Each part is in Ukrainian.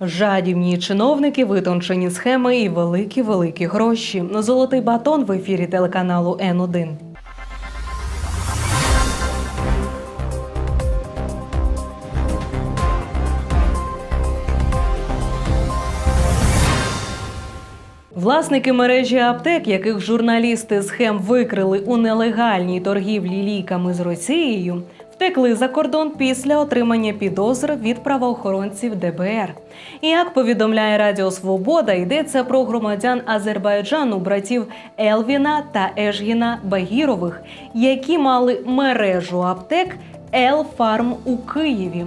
Жадібні чиновники, витончені схеми і великі великі гроші. Золотий батон в ефірі телеканалу Н1. Власники мережі аптек, яких журналісти схем викрили у нелегальній торгівлі ліками з Росією, втекли за кордон після отримання підозр від правоохоронців ДБР. І як повідомляє Радіо Свобода, йдеться про громадян Азербайджану, братів Елвіна та Ежгіна Багірових, які мали мережу аптек Елфарм у Києві.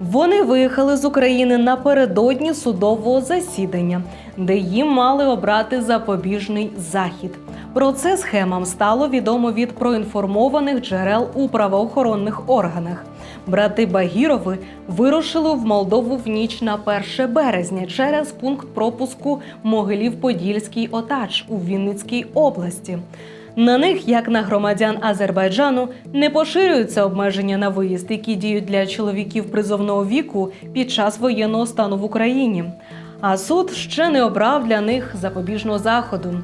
Вони виїхали з України напередодні судового засідання, де їм мали обрати запобіжний захід. Про це схемам стало відомо від проінформованих джерел у правоохоронних органах. Брати Багірови вирушили в Молдову в ніч на 1 березня через пункт пропуску Могилів-Подільський Отач у Вінницькій області. На них, як на громадян Азербайджану, не поширюються обмеження на виїзд, які діють для чоловіків призовного віку під час воєнного стану в Україні. А суд ще не обрав для них запобіжного заходу.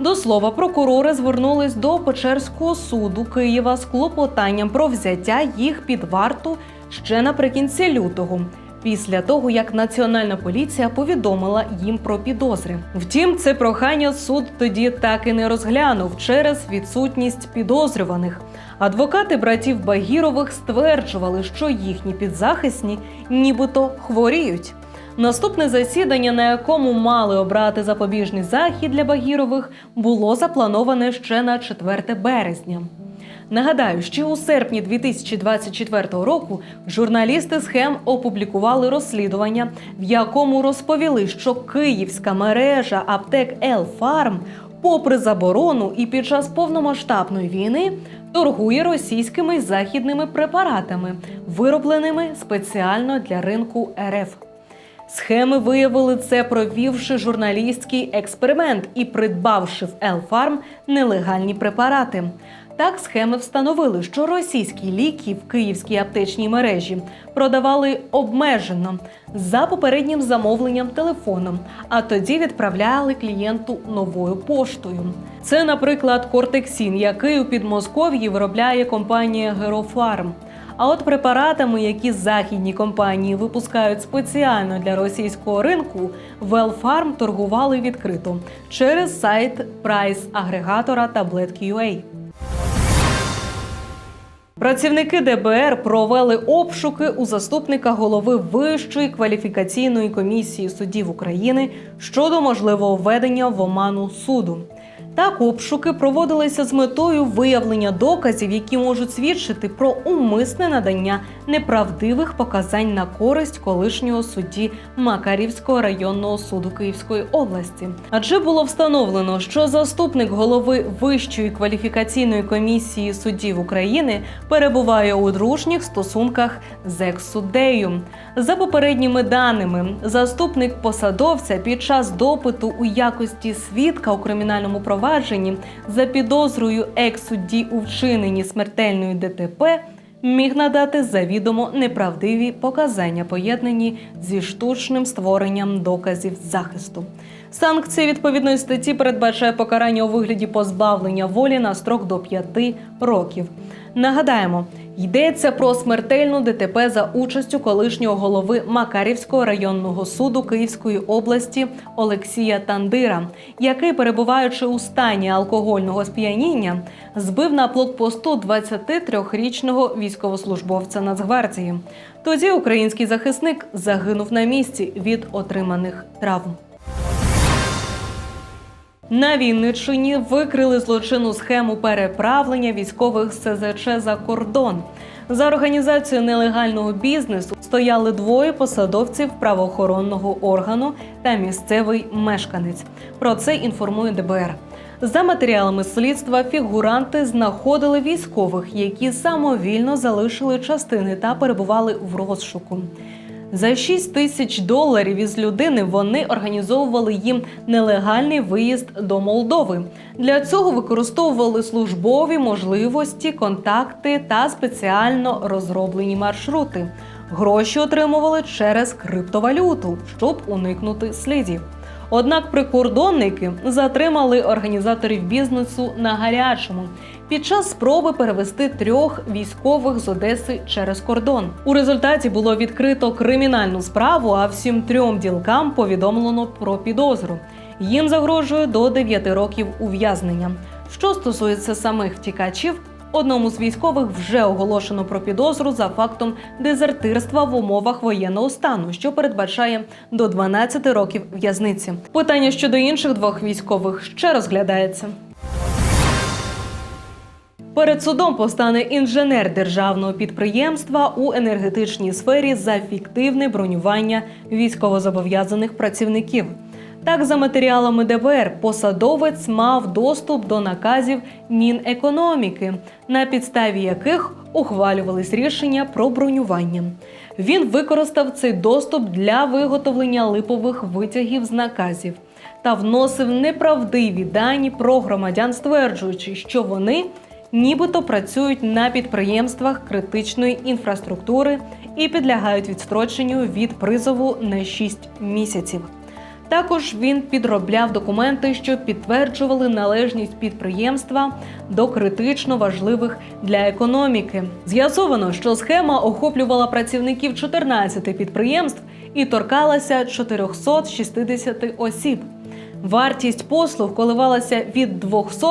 До слова, прокурори звернулись до Печерського суду Києва з клопотанням про взяття їх під варту ще наприкінці лютого. Після того, як Національна поліція повідомила їм про підозри. Втім, це прохання суд тоді так і не розглянув через відсутність підозрюваних. Адвокати братів Багірових стверджували, що їхні підзахисні нібито хворіють. Наступне засідання, на якому мали обрати запобіжний захід для Багірових, було заплановане ще на 4 березня. Нагадаю, ще у серпні 2024 року журналісти схем опублікували розслідування, в якому розповіли, що київська мережа аптек Елфарм, попри заборону і під час повномасштабної війни, торгує російськими західними препаратами, виробленими спеціально для ринку РФ. Схеми виявили це, провівши журналістський експеримент і придбавши в Елфарм нелегальні препарати. Так, схеми встановили, що російські ліки в київській аптечній мережі продавали обмежено за попереднім замовленням телефоном, а тоді відправляли клієнту новою поштою. Це, наприклад, Кортексін, який у Підмосков'ї виробляє компанія Герофарм. А от препаратами, які західні компанії випускають спеціально для російського ринку, Велфарм торгували відкрито через сайт прайс-агрегатора Tablet.ua. Працівники ДБР провели обшуки у заступника голови Вищої кваліфікаційної комісії суддів України щодо можливого введення в оману суду. Так, обшуки проводилися з метою виявлення доказів, які можуть свідчити про умисне надання неправдивих показань на користь колишнього судді Макарівського районного суду Київської області. Адже було встановлено, що заступник голови Вищої кваліфікаційної комісії суддів України перебуває у дружніх стосунках з екс-суддею. За попередніми даними, заступник посадовця під час допиту у якості свідка у кримінальному провадженні за підозрою екс-судді у вчиненні смертельної ДТП міг надати завідомо неправдиві показання, поєднані зі штучним створенням доказів захисту. Санкція відповідної статті передбачає покарання у вигляді позбавлення волі на строк до 5 років. Нагадаємо, йдеться про смертельну ДТП за участю колишнього голови Макарівського районного суду Київської області Олексія Тандира, який, перебуваючи у стані алкогольного сп'яніння, збив на блокпосту 23-річного військовослужбовця Нацгвардії. Тоді український захисник загинув на місці від отриманих травм. На Вінниччині викрили злочинну схему переправлення військових СЗЧ за кордон. За організацію нелегального бізнесу стояли двоє посадовців правоохоронного органу та місцевий мешканець. Про це інформує ДБР. За матеріалами слідства фігуранти знаходили військових, які самовільно залишили частини та перебували в розшуку. За 6 тисяч доларів із людини вони організовували їм нелегальний виїзд до Молдови. Для цього використовували службові можливості, контакти та спеціально розроблені маршрути. Гроші отримували через криптовалюту, щоб уникнути слідів. Однак прикордонники затримали організаторів бізнесу на гарячому під час спроби перевести трьох військових з Одеси через кордон. У результаті було відкрито кримінальну справу, а всім трьом ділкам повідомлено про підозру. Їм загрожує до 9 років ув'язнення. Що стосується самих втікачів, одному з військових вже оголошено про підозру за фактом дезертирства в умовах воєнного стану, що передбачає до 12 років в'язниці. Питання щодо інших двох військових ще розглядається. Перед судом постане інженер державного підприємства у енергетичній сфері за фіктивне бронювання військовозобов'язаних працівників. Так, за матеріалами ДБР, посадовець мав доступ до наказів Мінекономіки, на підставі яких ухвалювались рішення про бронювання. Він використав цей доступ для виготовлення липових витягів з наказів та вносив неправдиві дані про громадян, стверджуючи, що вони нібито працюють на підприємствах критичної інфраструктури і підлягають відстроченню від призову на 6 місяців. Також він підробляв документи, що підтверджували належність підприємства до критично важливих для економіки. З'ясовано, що схема охоплювала працівників 14 підприємств і торкалася 460 осіб. Вартість послуг коливалася від 200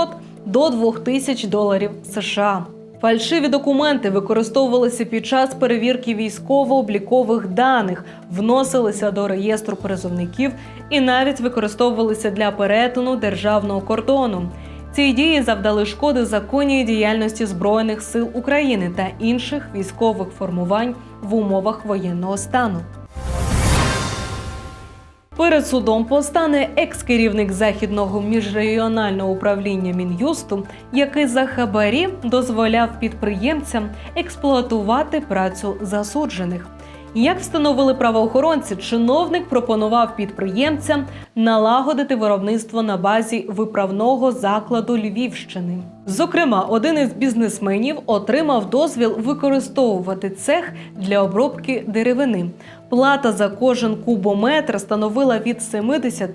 до 2000 доларів США. Фальшиві документи використовувалися під час перевірки військово-облікових даних, вносилися до реєстру призовників і навіть використовувалися для перетину державного кордону. Ці дії завдали шкоди законній діяльності Збройних сил України та інших військових формувань в умовах воєнного стану. Перед судом постане екс-керівник західного міжрегіонального управління мін'юсту, який за хабарі дозволяв підприємцям експлуатувати працю засуджених. Як встановили правоохоронці, чиновник пропонував підприємцям налагодити виробництво на базі виправного закладу Львівщини. Зокрема, один із бізнесменів отримав дозвіл використовувати цех для обробки деревини. Плата за кожен кубометр становила від 70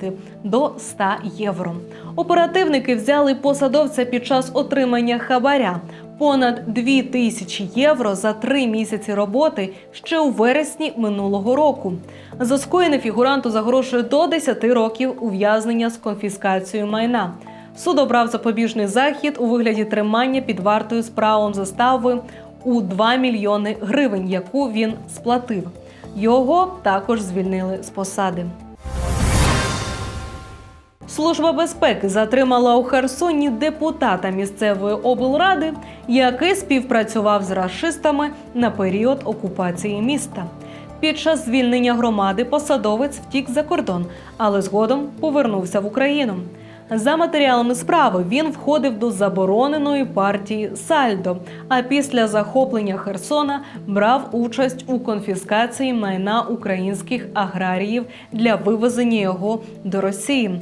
до 100 євро. Оперативники взяли посадовця під час отримання хабаря понад 2 тисячі євро за три місяці роботи ще у вересні минулого року. За скоєне фігуранту загрожує до 10 років ув'язнення з конфіскацією майна. Суд обрав запобіжний захід у вигляді тримання під вартою з правом застави у 2 мільйони гривень, яку він сплатив. Його також звільнили з посади. Служба безпеки затримала у Херсоні депутата місцевої облради, який співпрацював з рашистами на період окупації міста. Під час звільнення громади посадовець втік за кордон, але згодом повернувся в Україну. За матеріалами справи він входив до забороненої партії Сальдо. А після захоплення Херсона брав участь у конфіскації майна українських аграріїв для вивезення його до Росії.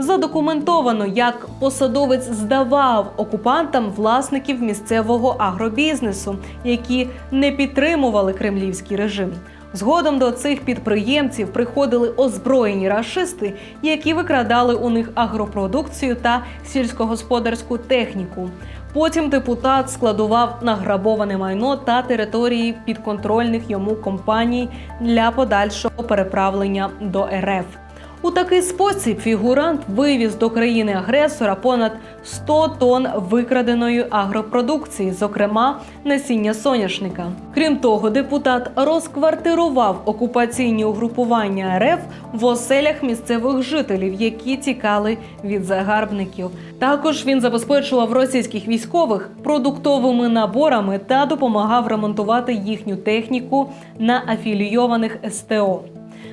Задокументовано, як посадовець здавав окупантам власників місцевого агробізнесу, які не підтримували кремлівський режим. Згодом до цих підприємців приходили озброєні рашисти, які викрадали у них агропродукцію та сільськогосподарську техніку. Потім депутат складував награбоване майно та території підконтрольних йому компаній для подальшого переправлення до РФ. У такий спосіб фігурант вивіз до країни-агресора понад 100 тонн викраденої агропродукції, зокрема насіння соняшника. Крім того, депутат розквартирував окупаційні угрупування РФ в оселях місцевих жителів, які тікали від загарбників. Також він забезпечував російських військових продуктовими наборами та допомагав ремонтувати їхню техніку на афілійованих СТО.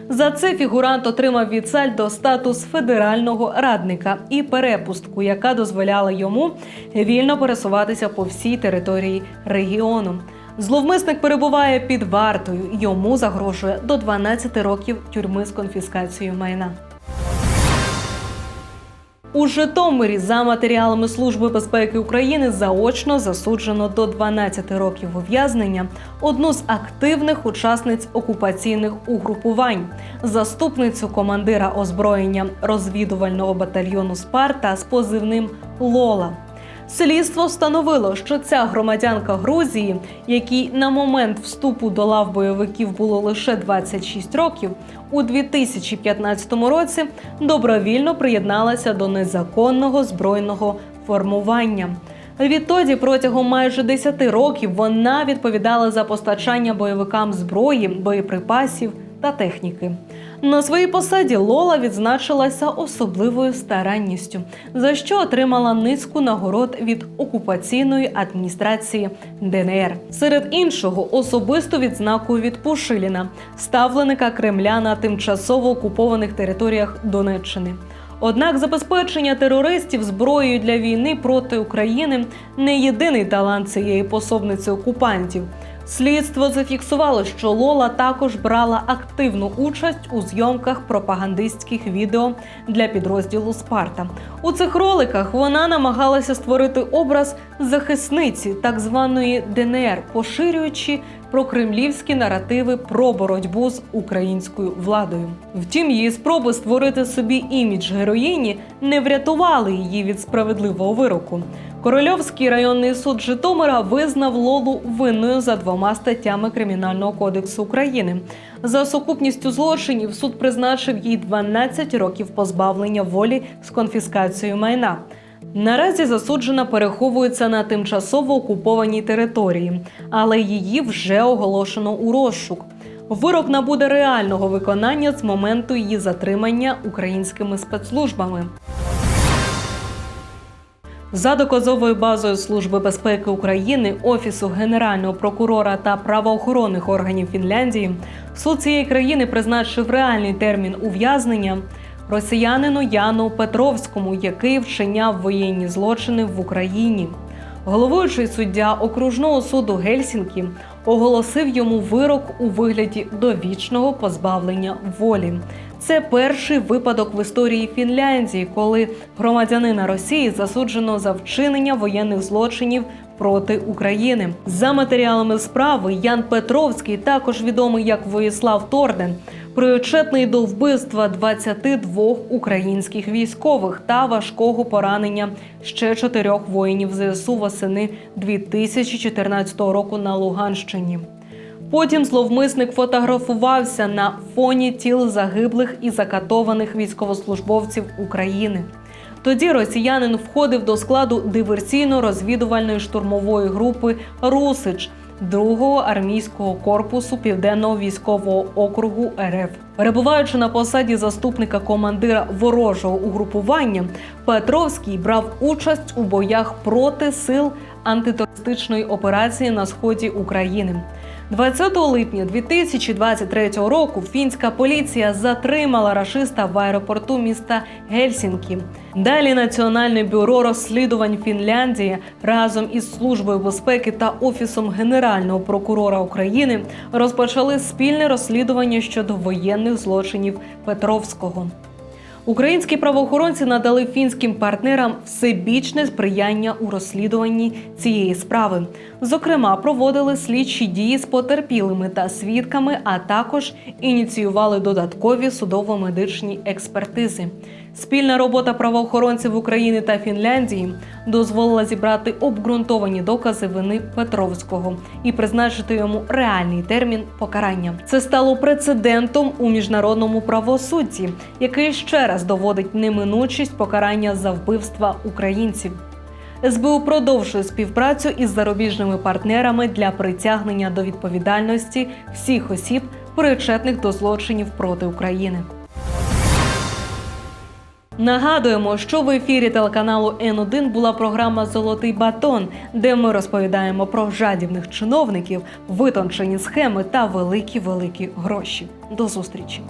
За це фігурант отримав від Сальдо статус федерального радника і перепустку, яка дозволяла йому вільно пересуватися по всій території регіону. Зловмисник перебуває під вартою. Йому загрожує до 12 років тюрми з конфіскацією майна. У Житомирі за матеріалами Служби безпеки України заочно засуджено до 12 років ув'язнення одну з активних учасниць окупаційних угрупувань, заступницю командира озброєння розвідувального батальйону Спарта з позивним Лола. Слідство встановило, що ця громадянка Грузії, якій на момент вступу до лав бойовиків було лише 26 років, у 2015 році добровільно приєдналася до незаконного збройного формування. Відтоді, протягом майже 10 років, вона відповідала за постачання бойовикам зброї, боєприпасів та техніки. На своїй посаді Лола відзначилася особливою старанністю, за що отримала низку нагород від окупаційної адміністрації ДНР. Серед іншого, особисту відзнаку від Пушиліна, ставленика Кремля на тимчасово окупованих територіях Донеччини. Однак забезпечення терористів зброєю для війни проти України не єдиний талант цієї пособниці окупантів. Слідство зафіксувало, що Лола також брала активну участь у зйомках пропагандистських відео для підрозділу Спарта. У цих роликах вона намагалася створити образ захисниці так званої ДНР, поширюючи прокремлівські наративи про боротьбу з українською владою. Втім, її спроби створити собі імідж героїні не врятували її від справедливого вироку. Корольовський районний суд Житомира визнав Лолу винною за двома статтями Кримінального кодексу України. За сукупністю злочинів суд призначив їй 12 років позбавлення волі з конфіскацією майна. Наразі засуджена переховується на тимчасово окупованій території, але її вже оголошено у розшук. Вирок набуде реального виконання з моменту її затримання українськими спецслужбами. За доказовою базою Служби безпеки України, Офісу Генерального прокурора та правоохоронних органів Фінляндії, суд цієї країни призначив реальний термін ув'язнення росіянину Яну Петровському, який вчиняв воєнні злочини в Україні. Головуючий суддя окружного суду Гельсінкі оголосив йому вирок у вигляді довічного позбавлення волі. Це перший випадок в історії Фінляндії, коли громадянина Росії засуджено за вчинення воєнних злочинів проти України. За матеріалами справи Ян Петровський, також відомий як Воїслав Торден, причетний до вбивства 22 українських військових та важкого поранення ще чотирьох воїнів ЗСУ восени 2014 року на Луганщині. Потім зловмисник фотографувався на фоні тіл загиблих і закатованих військовослужбовців України. Тоді росіянин входив до складу диверсійно-розвідувальної штурмової групи Русич 2-го армійського корпусу Південного військового округу РФ. Перебуваючи на посаді заступника командира ворожого угрупування, Петровський брав участь у боях проти сил антитерористичної операції на сході України. 20 липня 2023 року фінська поліція затримала рашиста в аеропорту міста Гельсінкі. Далі Національне бюро розслідувань Фінляндії разом із службою безпеки та офісом генерального прокурора України розпочали спільне розслідування щодо воєнних злочинів Петровського. Українські правоохоронці надали фінським партнерам всебічне сприяння у розслідуванні цієї справи. Зокрема, проводили слідчі дії з потерпілими та свідками, а також ініціювали додаткові судово-медичні експертизи. Спільна робота правоохоронців України та Фінляндії дозволила зібрати обґрунтовані докази вини Петровського і призначити йому реальний термін покарання. Це стало прецедентом у міжнародному правосудді, який ще раз доводить неминучість покарання за вбивства українців. СБУ продовжує співпрацю із зарубіжними партнерами для притягнення до відповідальності всіх осіб, причетних до злочинів проти України. Нагадуємо, що в ефірі телеканалу Н1 була програма Золотий батон, де ми розповідаємо про жадібних чиновників, витончені схеми та великі великі гроші. До зустрічі.